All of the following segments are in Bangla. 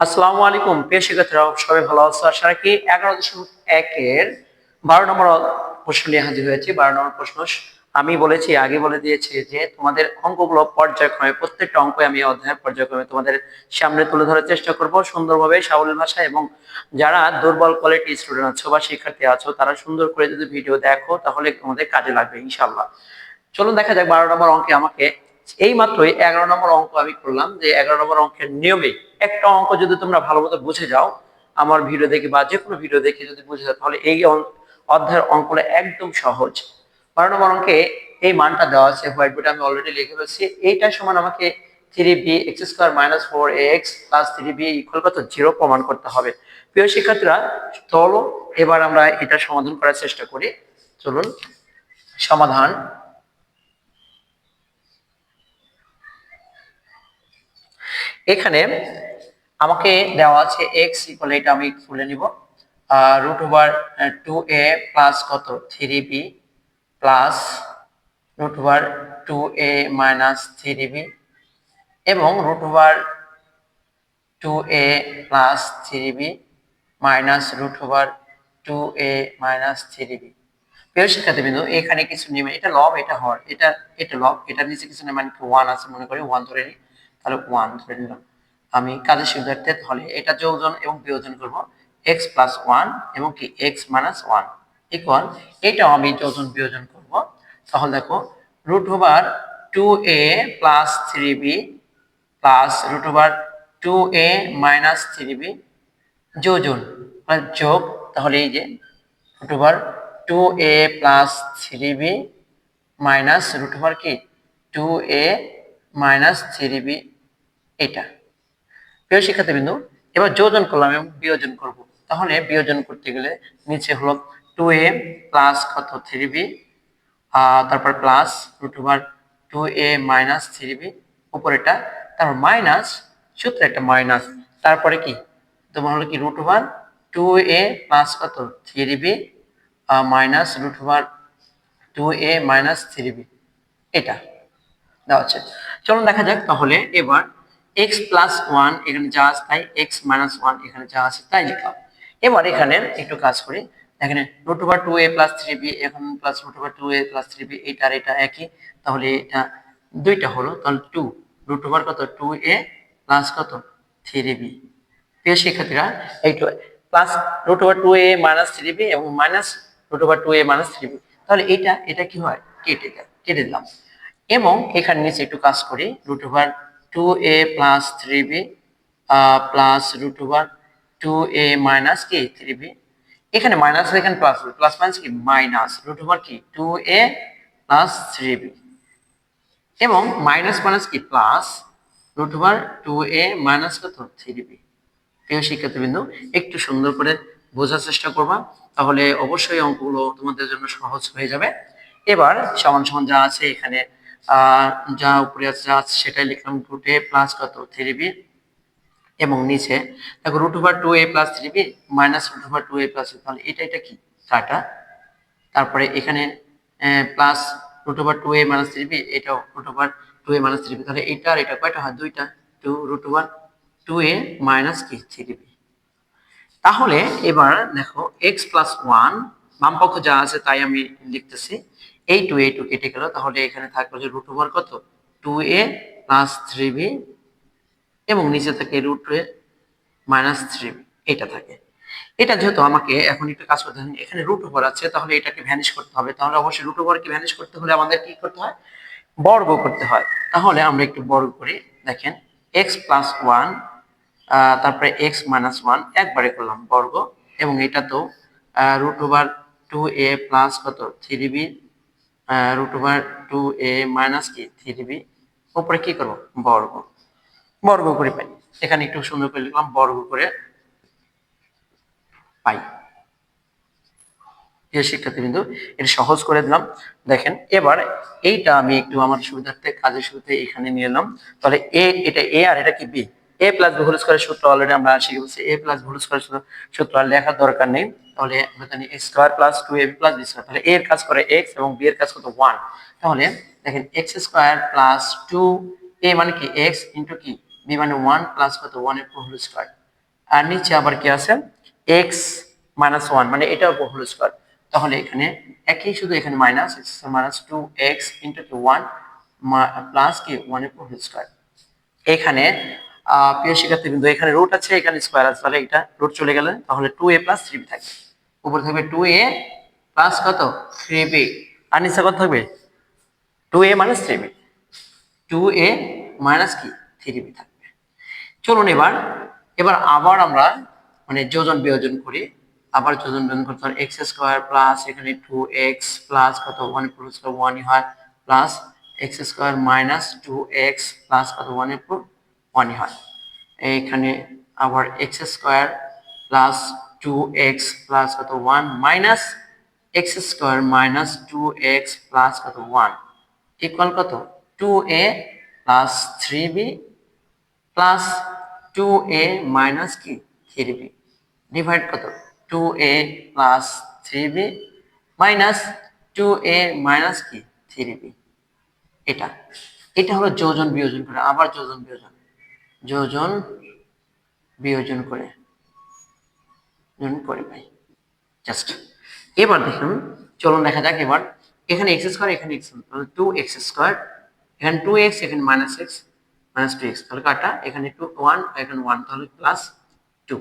আসসালামু আলাইকুম, প্রিয় শিক্ষার্থীরা সবাই ভালো আছো? আশা রাখি এগারো দশমিক একের বারো নম্বর প্রশ্ন নিয়ে হাজির হয়েছি। বারো নম্বর প্রশ্ন, আমি বলেছি, আগে বলে দিয়েছি যে তোমাদের অঙ্কগুলো পর্যায়ক্রমে, প্রত্যেকটা অঙ্ক আমি অধ্যায় পর্যায়ক্রমে তোমাদের সামনে তুলে ধরার চেষ্টা করব। সুন্দরভাবে সাবলীল ভাষায় এবং যারা দুর্বল কোয়ালিটি স্টুডেন্ট আছো বা শিক্ষার্থী আছো, তারা সুন্দর করে যদি ভিডিও দেখো, তাহলে তোমাদের কাজে লাগবে ইনশাল্লাহ চলুন দেখা যাক বারো নম্বর অঙ্কে আমাকে এই মাত্রই এগারো নম্বর অঙ্ক আমি করলাম যে এগারো নম্বর অঙ্কের নিয়মে একটা অঙ্ক যদি তোমরা ভালো মতো বুঝে যাও, আমার ভিডিও দেখে বা যে কোনো ভিডিও দেখে যদি বুঝে যাও, তাহলে এই অধ্যায়ের অঙ্কগুলো একদম সহজ। বারো নম্বর অঙ্কে এই মানটা দেওয়া আছে হোয়াইট বোর্ডে আমি অলরেডি লিখে ফেলছি। এইটার সমান আমাকে three B X square minus four X plus three B equal কত? জিরো প্রমাণ করতে হবে। প্রিয় শিক্ষার্থীরা, চলো এবার আমরা এটা সমাধান করার চেষ্টা করি। চলুন, সমাধান এখানে আমাকে দেওয়া আছে এক্স ইকুয়াল এটা আমি খুলে নিব। Root over two A plus কত? Three B plus root over two A minus three B এবং root over two A plus three B minus root over two A minus three B প্রিয় শিক্ষার্থীবৃন্দ, এখানে কিছু নিয়ম, এটা লব এটা হর, এটা এটা লব এটা নিচে কিছু নেই মানে ওয়ান আছে মনে করি ওয়ান ধরে নিই। তাহলে ওয়ান ধরে নিলাম। আমি কাজের সুবিধার্থে তাহলে এটা যোজন এবং বিয়োজন করব এক্স প্লাস ওয়ান এবং কি এক্স মাইনাস ওয়ান ইকুয়াল এটাও আমি যোজন বিয়োজন করব। তাহলে দেখো root over two A plus three B plus root over two A minus three B যোজন যোগ, তাহলে এই যে root over two A plus three B minus root over কি two A minus three B এটা। প্রিয় শিক্ষার্থীবৃন্দু, এবার যোজন করলাম এবং বিয়োজন করব। তাহলে বিয়োজন করতে গেলে নিচে হলো টু এ প্লাস কত? থ্রি বি তারপর plus root over two A minus three B উপরেটা তারপর মাইনাস সূত্র একটা মাইনাস তারপরে কি? তোমার হলো কি? Root over two A plus কত? Three B minus root over two A minus three B এটা। দেওয়া আছে। চলুন দেখা যাক তাহলে এবার এক্স প্লাস ওয়ান এখানে যা আছে তাই এক্স মাইনাস ওয়ান এখানে যা আছে তাই লিখলাম। এবার এখানে একটু কাজ করি। এখানে root over two A plus three B এখন plus root over two A plus three B এটা আর এটা একই। তাহলে এটা দুইটা হলো, তাহলে টু রুট ওভার কত? টু এ প্লাস কত? থ্রি বি শিক্ষার্থীরা এইটু plus root over two A minus three B এবং minus root over two A minus three B তাহলে এটা এটা কি হয়? কেটে যায় কেটে দিলাম। এবং এখানে নিচে একটু কাজ করি root over two A plus three B plus root over two A minus কি? থ্রি বি এখানে মাইনাস এখানে প্লাস প্লাস মাইনাস কি? মাইনাস রুট ওভার কি? Two A plus three B এবং মাইনাস মাইনাস কি? Plus root over two A minus কত? থ্রি বি প্রিয় শিক্ষার্থীবৃন্দ, একটু সুন্দর করে বোঝার চেষ্টা করবা, তাহলে অবশ্যই অঙ্কগুলো তোমাদের জন্য সহজ হয়ে যাবে। এবার সমান সমান যা আছে এখানে যা উপরে আছে, যা সেটাই লিখলাম রুট এ প্লাস কত? থ্রি বি এবং নিচে। দেখো root over two A plus three B minus root over two A plus তাহলে এটা এটা কি? কাটা তারপরে এখানে plus root over two A minus three B এটাও root over two A minus three B তাহলে এটা আর এটা কয়টা হয়? দুইটা। Two root over two A minus কি? থ্রি বি তাহলে এবার দেখো এক্স প্লাস ওয়ান বাম পক্ষ যা আছে তাই আমি লিখতেছি। এই টু এ টু কেটে গেল, তাহলে এখানে থাকল যে রুট ওভার কত? Two A plus three B এবং নিচে থাকে root A minus three B এটা থাকে। এটা যেহেতু আমাকে এখন একটু কাজ করতে হবে, এখানে রুট ওভার আছে, তাহলে এটাকে ভ্যানিশ করতে হবে। তাহলে অবশ্যই রুট ওভারকে ভ্যানিশ করতে হলে আমাদের কি করতে হয়? বর্গ করতে হয়। তাহলে আমরা একটু বর্গ করি, দেখেন এক্স প্লাস ওয়ান তারপরে এক্স মাইনাস ওয়ান একবারে করলাম বর্গ, এবং এটা তো root over two a plus কত? Three b root over two a minus কি? থ্রি বি উপরে কি করব? বর্গ। বর্গ করে পাই। এখানে একটু সুন্দর করে লিখলাম, বর্গ করে পাই। প্রিয় শিক্ষার্থীবৃন্দ এটা সহজ করে দিলাম। দেখেন, এবার এইটা আমি একটু আমার সুবিধার্থে, কাজের সুবিধা এখানে নিয়ে এলাম। তাহলে এ এটা এ আর এটা কি b a plus b whole স্কোয়ারের সূত্র অলরেডি আমরা শিখে বলছি এ প্লাস হোল স্কোয়ারের সূত্র আর লেখার দরকার নেই। তাহলে জানি a square plus two a plus b square তাহলে এর কাজ করে এক্স এবং বি এর কাজ কত ওয়ান তাহলে দেখেন x square plus two a মানে কি? এক্স ইন্টু কি? বি মানে ওয়ান প্লাস কত? ওয়ানের হোল স্কোয়ার আর নিচে আবার কি আছে? এক্স মাইনাস ওয়ান মানে এটার উপর হোল স্কোয়ার তাহলে এখানে একই শুধু এখানে minus minus two x into কি? ওয়ান প্লাস কি? ওয়ানের উপর হোল স্কোয়ার এখানে প্রিয় শিক্ষার্থী কিন্তু এখানে রুট আছে, এখানে স্কোয়ার আছে, তাহলে এটা রুট চলে গেলে, তাহলে টু এ প্লাস থ্রি থাকবে। উপরে থাকবে টু এ প্লাস কত? থ্রি বি আর নিচে কত থাকবে? Two a minus three b two a minus কি? থ্রি বি থাকবে। চলুন এবার এবার আবার আমরা মানে যোজন বিয়োজন করি। আবার যোজন বিয়োজন করতে হয় এক্স স্কোয়ার প্লাস এখানে টু এক্স প্লাস কত? ওয়ান স্কোয়ার ওয়ানই হয় plus x square minus two x plus কত? ওয়ানের পুরো ওয়ানই হয়। এইখানে আবার x square plus two x plus কত? One minus x square minus two x plus কত? ওয়ান ইকুয়াল কত? Two a plus three b plus two a minus কি? থ্রি বি ডিভাইড কত? Two a plus three b minus two a minus কি? থ্রি বি এটা। এটা হলো যোজন বিয়োজন করে, আবার যোজন বিয়োজন। যোজন বিয়োজন করে, যোজন করে ভাই। জাস্ট এবার দেখুন, চলুন দেখা যাক এবার। এখানে এক্স স্কোয়ার এখানে এক্স তাহলে টু এক্স স্কোয়ার এখানে টু এক্স এখানে minus x minus two x তাহলে কাটা, এখানে টু ওয়ান এখানে ওয়ান তাহলে প্লাস টু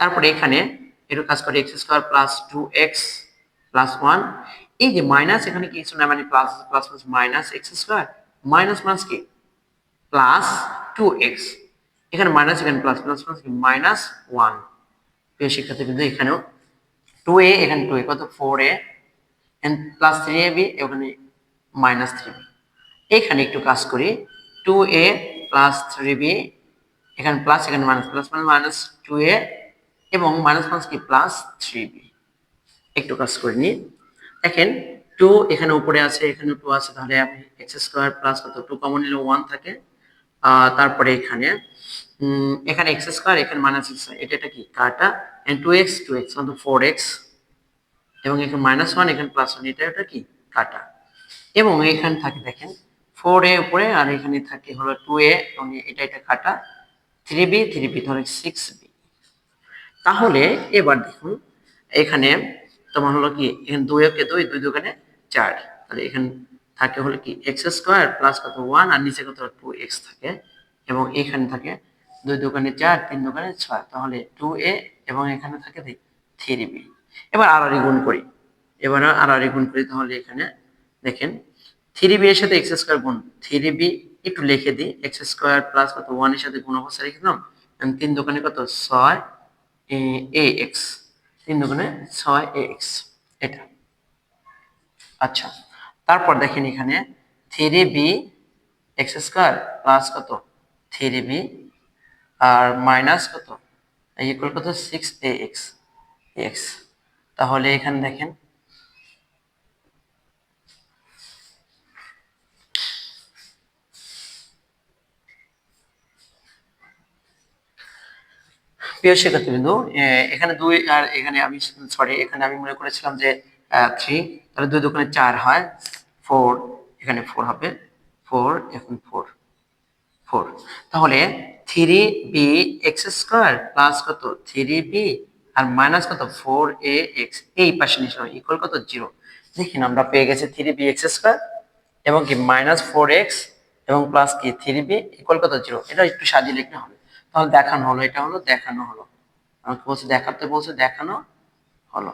তারপরে এখানে একটু কাজ করে x square plus two x plus one এই যে মাইনাস এখানে কি কিছু মানে plus plus plus minus x square minus minus কি? প্লাস টু এক্স এখানে মাইনাস এখানে plus plus plus minus one প্রিয় শিক্ষার্থী কিন্তু এখানেও টু এ এখানে টু এ কত? Four a and plus three a b এখানে মাইনাস থ্রি বি এখানে একটু কাজ করি। Two a plus three b এখানে প্লাস এখানে মাইনাস প্লাস মানে মাইনাস টু এ এবং মাইনাস মাইনাস কি? প্লাস থ্রি বি একটু কাজ করে নিই। দেখেন টু এখানে উপরে আছে, এখানে টু আছে, তাহলে আমি এক্স স্কোয়ার প্লাস কত? টু কমন নিলে ওয়ান থাকে। তারপরে এখানে এখানে এক্স স্কোয়ার এখানে মাইনাস এক্স এটা এটা কি? কাটা and two x two x অন্তত ফোর এক্স এবং এখানে মাইনাস ওয়ান এখানে প্লাস ওয়ান এটা এটা কি? কাটা। এবং এখানে থাকে, দেখেন ফোর এ উপরে, আর এখানে থাকে হলো টু এ এবং এটা এটা কাটা থ্রি বি থ্রি বি তাহলে সিক্স বি তাহলে এবার দেখুন, এখানে তোমার হলো কি? এখানে দুই একে দুই দুই দোকানে চার। তাহলে এখানে থাকে হলো কি এক্স স্কোয়ার প্লাস কত ওয়ান আর নিচে কত টু এক্স থাকে এবং এখানে থাকে দুই দোকানে চার, তিন দোকানে ছয়। তাহলে টু এ এবং এখানে থাকে থ্রি বি এবার আড়াআড়ি গুণ করি। এবার আড়াআড়ি গুণ করি তাহলে এখানে দেখেন থ্রি বি এর সাথে এক্স স্কোয়ার গুণ। থ্রি বি একটু লিখে দিই। এক্স স্কোয়ার প্লাস কত ওয়ানের সাথে গুণ অবস্থা রেখে দিলাম। তিন দোকানে কত ছয় এ এক্স তিন দোকানে ছয় এ এক্স এটা। আচ্ছা। তারপর দেখেন এখানে three b x square plus কত? থ্রি বি আর মাইনাস কত? ইকুয়াল কত? সিক্স এ এক্স এক্স তাহলে এখানে দেখেন প্রিয় শিক্ষার্থী বিন্দু এখানে দুই আর এখানে আমি সরি এখানে আমি মনে করেছিলাম যে থ্রি তাহলে দুই দোকানে চার হয় ফোর, এখানে ফোর হবে। ফোর, এখন ফোর। ফোর। তাহলে three b x square plus কত? থ্রি বি আর মাইনাস কত? Four a x. এই পাশে নিশ্চয় ইকুয়াল কত? জিরো। দেখুন আমরা পেয়ে গেছি থ্রি বি এক্স স্কোয়ার এবং কি মাইনাস ফোর এক্স এবং প্লাস কি? থ্রি বি ইকুয়াল কত? জিরো। এটা একটু সাজিয়ে লিখলে হবে। তাহলে দেখানো হলো, এটা হলো, দেখানো হলো। আমাকে বলছে দেখাতে বলছে, দেখানো হলো।